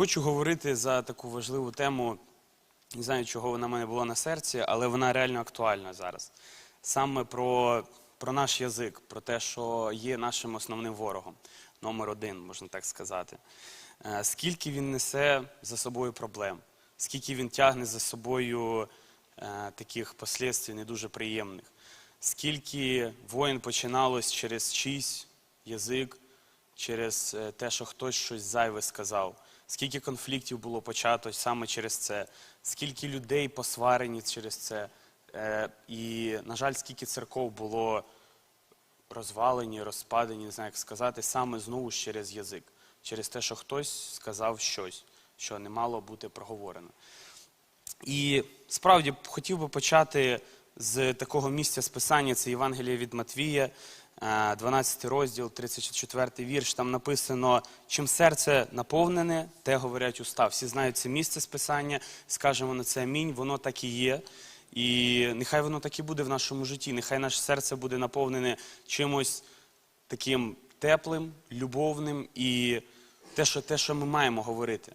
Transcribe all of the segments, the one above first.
Хочу говорити за таку важливу тему. Не знаю, чого вона в мене була на серці, але вона реально актуальна зараз. Саме про, про наш язик, про те, що є нашим основним ворогом, номер один, можна так сказати. Е, Скільки він несе за собою проблем, скільки він тягне за собою е, таких послідствій не дуже приємних, скільки воїн починалось через чийсь язик, через е, те, що хтось щось зайве сказав, скільки конфліктів було почато саме через це, скільки людей посварені через це. Е, І, на жаль, скільки церков було розвалені, розпадені, не знаю, як сказати, саме знову ж через язик, через те, що хтось сказав щось, що не мало бути проговорено. І справді хотів би почати з такого місця списання, це Євангеліє від Матвія, 12 розділ, 34 вірш. Там написано, чим серце наповнене, те говорять уста. Всі знають це місце списання, скажемо на це амінь, воно так і є. І нехай воно так і буде в нашому житті. Нехай наше серце буде наповнене чимось таким теплим, любовним і те, що, те, що ми маємо говорити.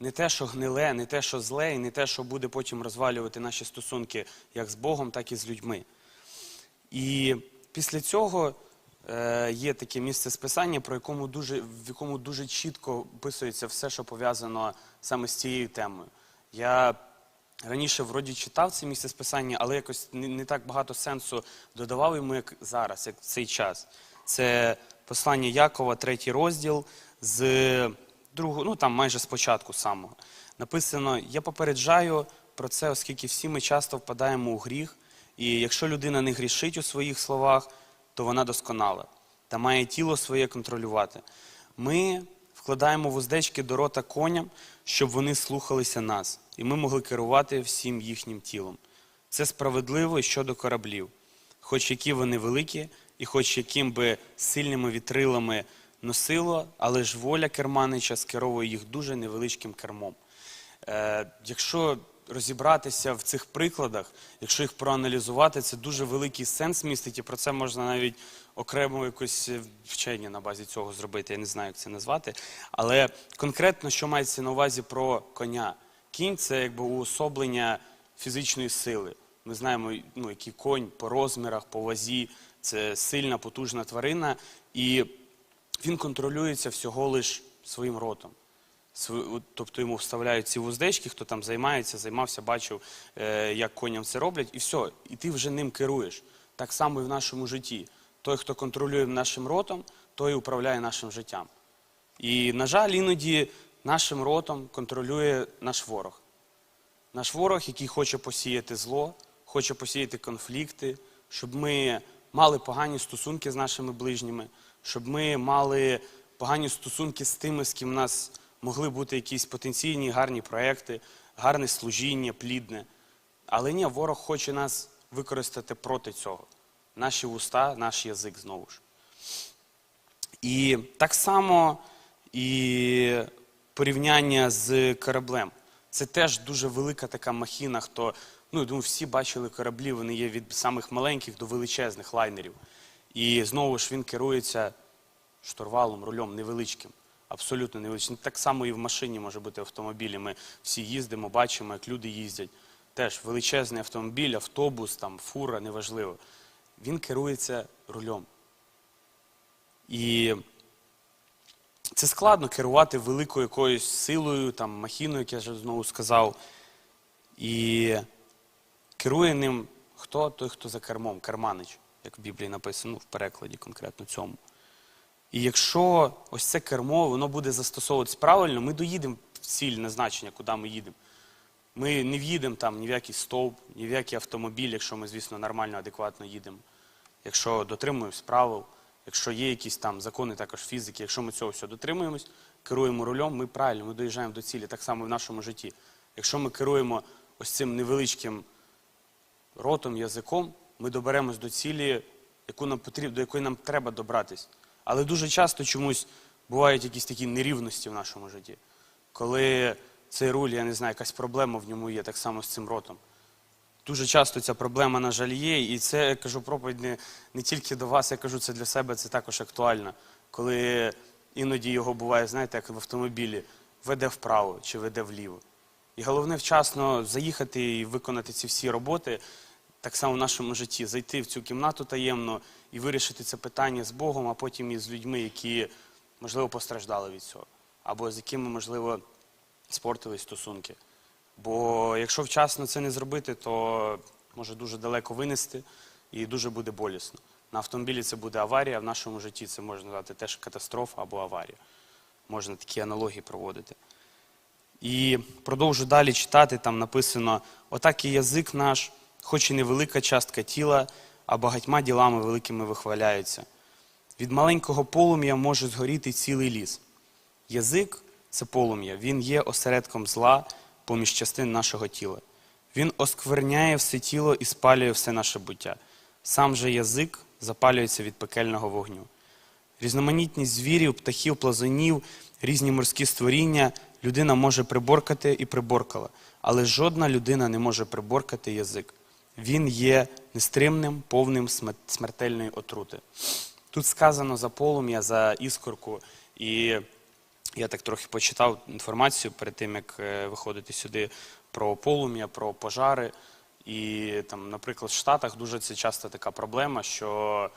Не те, що гниле, не те, що зле, і не те, що буде потім розвалювати наші стосунки як з Богом, так і з людьми. І після цього е, є таке місце списання, про якому дуже, в якому дуже чітко описується все, що пов'язано саме з цією темою. Я раніше вроді читав це місце списання, але якось не, не так багато сенсу додавав йому, як зараз, як в цей час. Це послання Якова, третій розділ, з другого, ну там майже з початку самого. Написано: Я попереджаю про це, оскільки всі ми часто впадаємо у гріх, і якщо людина не грішить у своїх словах, то вона досконала та має тіло своє контролювати. Ми вкладаємо вуздечки до рота коням, щоб вони слухалися нас, і ми могли керувати всім їхнім тілом. Це справедливо щодо кораблів, хоч які вони великі, і хоч яким би сильними вітрилами носило, але ж воля керманича скеровує їх дуже невеличким кермом. Е, якщо розібратися в цих прикладах, якщо їх проаналізувати, це дуже великий сенс містить, і про це можна навіть окремо якось е, вчення на базі цього зробити. Я не знаю, як це назвати. Але конкретно, що мається на увазі про коня? Кінь це якби уособлення фізичної сили. Ми знаємо, ну, який конь по розмірах, по вазі, це сильна, потужна тварина, і він контролюється всього лиш своїм ротом. Тобто йому вставляють ці вуздечки, хто там займається, займався, бачив, е, як коням це роблять, і все, і ти вже ним керуєш. Так само і в нашому житті. Той, хто контролює нашим ротом, той управляє нашим життям. І, на жаль, іноді нашим ротом контролює наш ворог. Наш ворог, який хоче посіяти зло, хоче посіяти конфлікти, щоб ми мали погані стосунки з нашими ближніми, щоб ми мали погані стосунки з тими, з ким нас могли бути якісь потенційні гарні проекти, гарне служіння, плідне. Але ні, ворог хоче нас використати проти цього. Наші вуста, наш язик знову ж. І так само і порівняння з кораблем. Це теж дуже велика така махіна. Хто, ну, я думаю, всі бачили кораблі, вони є від самих маленьких до величезних лайнерів. І знову ж він керується штурвалом, рулем невеличким, абсолютно невеличким. Так само і в машині може бути автомобілі. Ми всі їздимо, бачимо, як люди їздять. Теж величезний автомобіль, автобус, там, фура, неважливо. Він керується рулем. І це складно керувати великою якоюсь силою, там, махіною, як я вже знову сказав. І керує ним хто? Той, хто за кермом, керманич, як в Біблії написано, ну, в перекладі конкретно цьому. І якщо ось це кермо, воно буде застосовуватись правильно, ми доїдемо в ціль назначення, куди ми їдемо. Ми не в'їдемо там ні в який стовп, ні в який автомобіль, якщо ми, звісно, нормально, адекватно їдемо. Якщо дотримуємось правил, якщо є якісь там закони також фізики, якщо ми цього всього дотримуємось, керуємо рулем, ми правильно, ми доїжджаємо до цілі, так само в нашому житті. Якщо ми керуємо ось цим невеличким ротом, язиком, ми доберемось до цілі, яку нам потрібно, до якої нам треба добратись. Але дуже часто чомусь бувають якісь такі нерівності в нашому житті. Коли цей руль, я не знаю, якась проблема в ньому є, так само з цим ротом. Дуже часто ця проблема, на жаль, є, і це я кажу проповідь не, не тільки до вас, я кажу це для себе, це також актуально. Коли іноді його буває, знаєте, як в автомобілі. веде вправо чи веде вліво. І головне вчасно заїхати і виконати ці всі роботи, так само в нашому житті, зайти в цю кімнату таємно і вирішити це питання з Богом, а потім і з людьми, які, можливо, постраждали від цього, або з якими, можливо, спортились стосунки. Бо якщо вчасно це не зробити, то може дуже далеко винести і дуже буде болісно. На автомобілі це буде аварія, а в нашому житті це можна назвати теж катастрофа або аварія. Можна такі аналогії проводити. І продовжу далі читати, там написано: отак і язик наш, хоч і невелика частка тіла, а багатьма ділами великими вихваляється. Від маленького полум'я може згоріти цілий ліс. Язик це полум'я, він є осередком зла поміж частин нашого тіла. Він оскверняє все тіло і спалює все наше буття. Сам же язик запалюється від пекельного вогню. Різноманітність звірів, птахів, плазунів, різні морські створіння людина може приборкати і приборкала, але жодна людина не може приборкати язик. Він є нестримним, повним смертельної отрути. Тут сказано за полум'я, за іскорку, і я так трохи почитав інформацію перед тим, як е, виходити сюди про полум'я, про пожари. І там, наприклад, в Штатах дуже це часто така проблема, що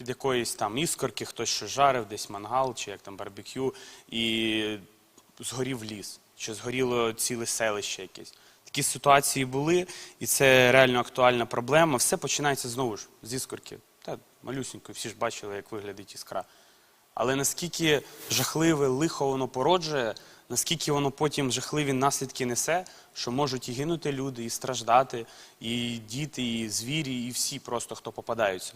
від якоїсь там іскорки хтось щось жарив, десь мангал чи як там барбекю, і згорів ліс, чи згоріло ціле селище якесь. Такі ситуації були, і це реально актуальна проблема. Все починається знову ж з іскорки. Та малюсінько, всі ж бачили, як виглядить іскра. Але наскільки жахливе лихо воно породжує, наскільки воно потім жахливі наслідки несе, що можуть і гинути люди, і страждати, і діти, і звірі, і всі просто, хто попадаються.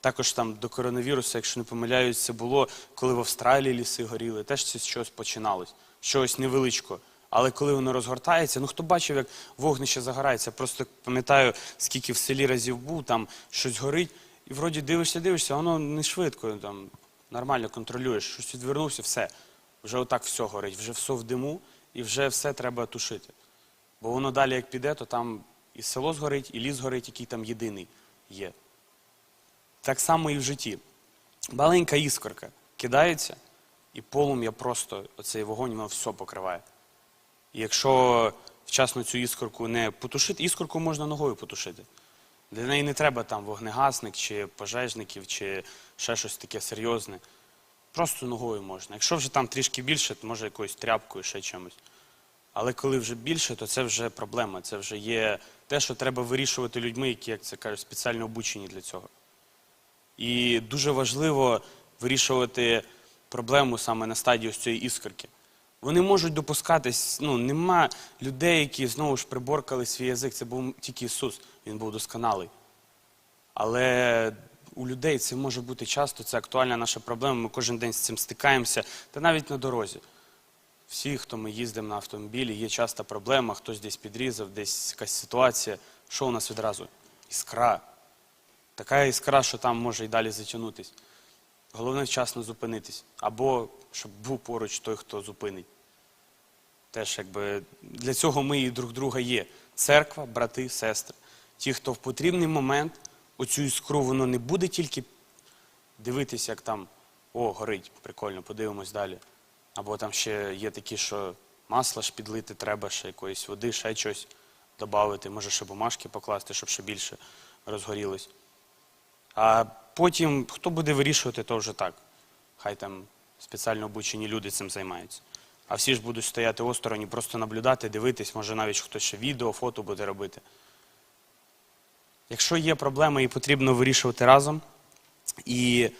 Також там до коронавірусу, якщо не помиляюсь, це було, коли в Австралії ліси горіли, теж це чогось починалось, щось невеличко. Але коли воно розгортається, ну хто бачив, як вогнище загорається, просто пам'ятаю, скільки в селі разів був, там щось горить, і вроді дивишся, дивишся, воно не швидко, там нормально контролюєш, щось відвернувся, все. Вже отак все горить, вже все в диму, і вже все треба тушити. Бо воно далі, як піде, то там і село згорить, і ліс згорить, який там єдиний є. Так само і в житті. Маленька іскорка кидається, і полум'я просто, оцей вогонь, воно все покриває. Якщо вчасно цю іскорку не потушити, іскорку можна ногою потушити. Для неї не треба там вогнегасник, чи пожежників, чи ще щось таке серйозне. Просто ногою можна. Якщо вже там трішки більше, то може якоюсь тряпкою, ще чимось. Але коли вже більше, то це вже проблема. Це вже є те, що треба вирішувати людьми, які, як це кажуть, спеціально обучені для цього. І дуже важливо вирішувати проблему саме на стадії ось цієї іскорки. Вони можуть допускатись, ну нема людей, які знову ж приборкали свій язик. Це був тільки Ісус, Він був досконалий. Але у людей це може бути часто, це актуальна наша проблема. Ми кожен день з цим стикаємося, та навіть на дорозі. Всі, хто ми їздимо на автомобілі, є часто проблема, хтось десь підрізав, десь якась ситуація. Що у нас відразу? Іскра. Така іскра, що там може і далі затягнутись. Головне вчасно зупинитись. Або щоб був поруч той, хто зупинить. Теж якби для цього ми і друг друга є. Церква, брати, сестри. Ті, хто в потрібний момент оцю іскру, воно не буде тільки дивитися, як там о, горить, прикольно, подивимось далі. Або там ще є такі, що масла ж підлити треба, ще якоїсь води, ще щось додати, може ще бумажки покласти, щоб ще більше розгорілось. А потім, хто буде вирішувати, то вже так. Хай там спеціально обучені люди цим займаються. А всі ж будуть стояти осторонь і просто наблюдати, дивитись, може навіть хтось ще відео, фото буде робити. Якщо є проблеми і потрібно вирішувати разом, і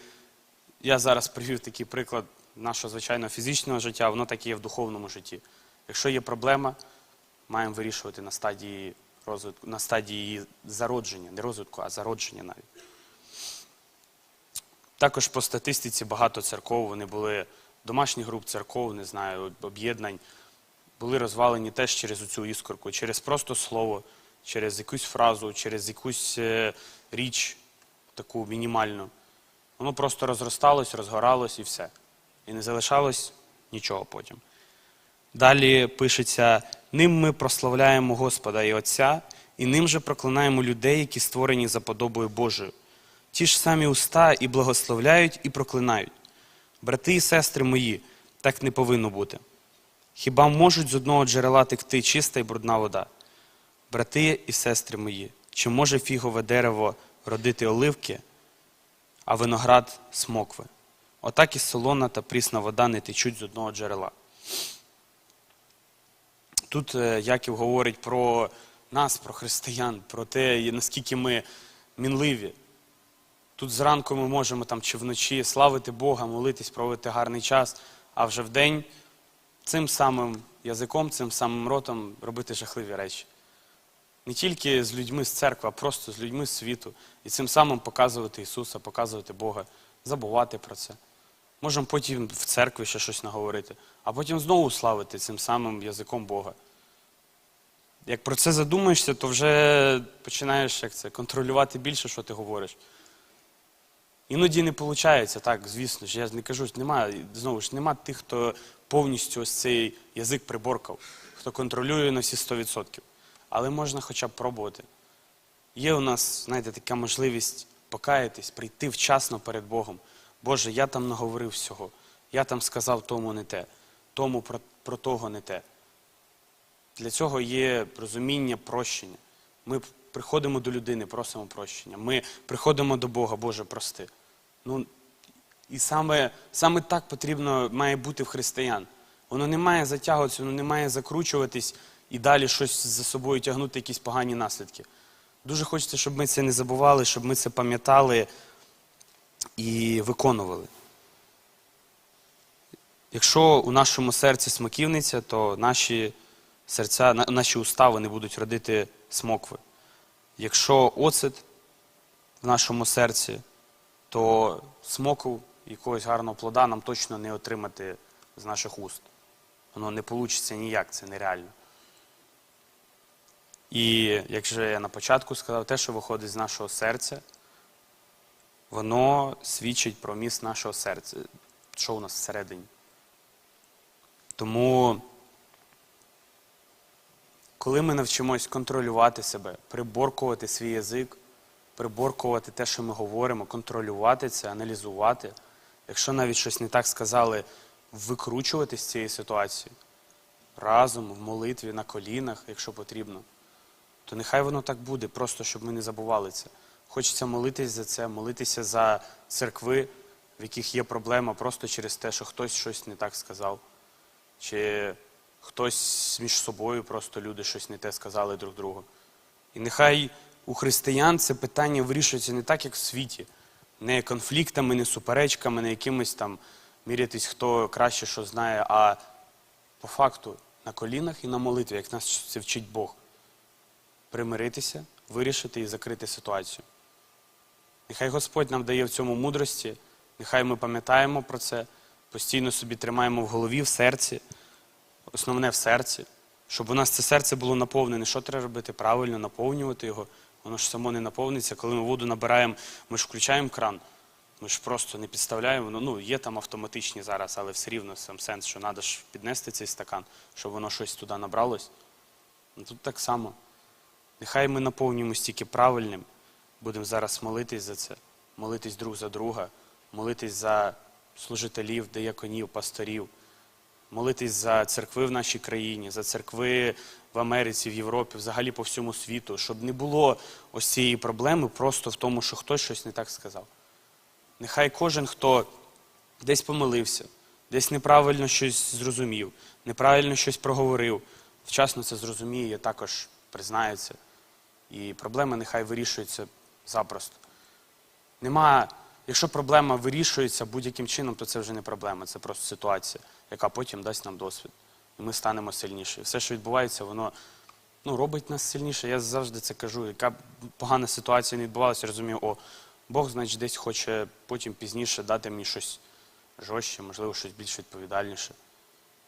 я зараз привів такий приклад нашого звичайного фізичного життя, воно так і є в духовному житті. Якщо є проблема, маємо вирішувати на стадії розвитку, на стадії зародження, не розвитку, а зародження навіть. Також по статистиці багато церков, вони були домашніх груп церков, не знаю, об'єднань, були розвалені теж через цю іскорку, через просто слово, через якусь фразу, через якусь е, річ таку мінімальну. Воно просто розросталось, розгоралось і все. І не залишалось нічого потім. Далі пишеться: ним ми прославляємо Господа і Отця, і ним же проклинаємо людей, які створені за подобою Божою. Ті ж самі уста і благословляють, і проклинають. Брати і сестри мої, так не повинно бути. Хіба можуть з одного джерела текти чиста і брудна вода? Брати і сестри мої, чи може фігове дерево родити оливки, а виноград смокви? Отак і солона та прісна вода не течуть з одного джерела. Тут е, Яків говорить про нас, про християн, про те, наскільки ми мінливі. Тут зранку ми можемо там чи вночі славити Бога, молитись, проводити гарний час, а вже вдень цим самим язиком, цим самим ротом робити жахливі речі. Не тільки з людьми з церкви, а просто з людьми з світу. І цим самим показувати Ісуса, показувати Бога, забувати про це. Можемо потім в церкві ще щось наговорити, а потім знову славити цим самим язиком Бога. Як про це задумаєшся, то вже починаєш як це, контролювати більше, що ти говориш. Іноді не виходить, так, звісно ж, я не кажу, немає, знову ж нема тих, хто повністю ось цей язик приборкав, хто контролює на всі 100%. Але можна хоча б пробувати. Є у нас, знаєте, така можливість покаятись, прийти вчасно перед Богом. Боже, я там наговорив всього, я там сказав тому не те, тому про, про того не те. Для цього є розуміння прощення. Ми приходимо до людини, просимо прощення. Ми приходимо до Бога, Боже, прости. Ну, і саме, саме так потрібно має бути в християн. Воно не має затягуватися, воно не має закручуватись і далі щось за собою тягнути, якісь погані наслідки. Дуже хочеться, щоб ми це не забували, щоб ми це пам'ятали і виконували. Якщо у нашому серці смоківниця, то наші серця, наші уста вони будуть родити смокви. Якщо оцет в нашому серці, то смоку якогось гарного плода нам точно не отримати з наших уст. Воно не вийде ніяк, це нереально. І як же я на початку сказав, те, що виходить з нашого серця, воно свідчить про міст нашого серця, що у нас всередині. Тому, коли ми навчимось контролювати себе, приборкувати свій язик, приборкувати те, що ми говоримо, контролювати це, аналізувати, якщо навіть щось не так сказали, викручувати з цієї ситуації разом, в молитві, на колінах, якщо потрібно, то нехай воно так буде, просто щоб ми не забували це. Хочеться молитись за це, молитися за церкви, в яких є проблема просто через те, що хтось щось не так сказав. Чи хтось між собою просто люди щось не те сказали друг другу. І нехай у християн це питання вирішується не так, як в світі, не конфліктами, не суперечками, не якимось там мірятись, хто краще що знає, а по факту на колінах і на молитві, як нас це вчить Бог. Примиритися, вирішити і закрити ситуацію. Нехай Господь нам дає в цьому мудрості, нехай ми пам'ятаємо про це, постійно собі тримаємо в голові, в серці, основне в серці, щоб у нас це серце було наповнене. Що треба робити? Правильно наповнювати його. Воно ж само не наповниться. Коли ми воду набираємо, ми ж включаємо кран, ми ж просто не підставляємо. Ну, ну є там автоматичні зараз, але все рівно сам сенс, що треба ж піднести цей стакан, щоб воно щось туди набралось. Ну, Тут так само. Нехай ми наповнюємось тільки правильним. Будемо зараз молитись за це, молитись друг за друга, молитись за служителів, деяконів, пасторів, молитись за церкви в нашій країні, за церкви в Америці, в Європі, взагалі по всьому світу, щоб не було ось цієї проблеми просто в тому, що хтось щось не так сказав. Нехай кожен, хто десь помилився, десь неправильно щось зрозумів, неправильно щось проговорив, вчасно це зрозуміє, також признається. І проблема нехай вирішується запросто. Нема, якщо проблема вирішується будь-яким чином, то це вже не проблема, це просто ситуація, яка потім дасть нам досвід. Ми станемо сильніші. Все, що відбувається, воно ну, робить нас сильніше. Я завжди це кажу. Яка б погана ситуація не відбувалася, розумію, о, Бог, значить, десь хоче потім пізніше дати мені щось жорстче, можливо, щось більш відповідальніше.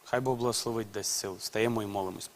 Хай Бог благословить десь сил. Стаємо і молимось.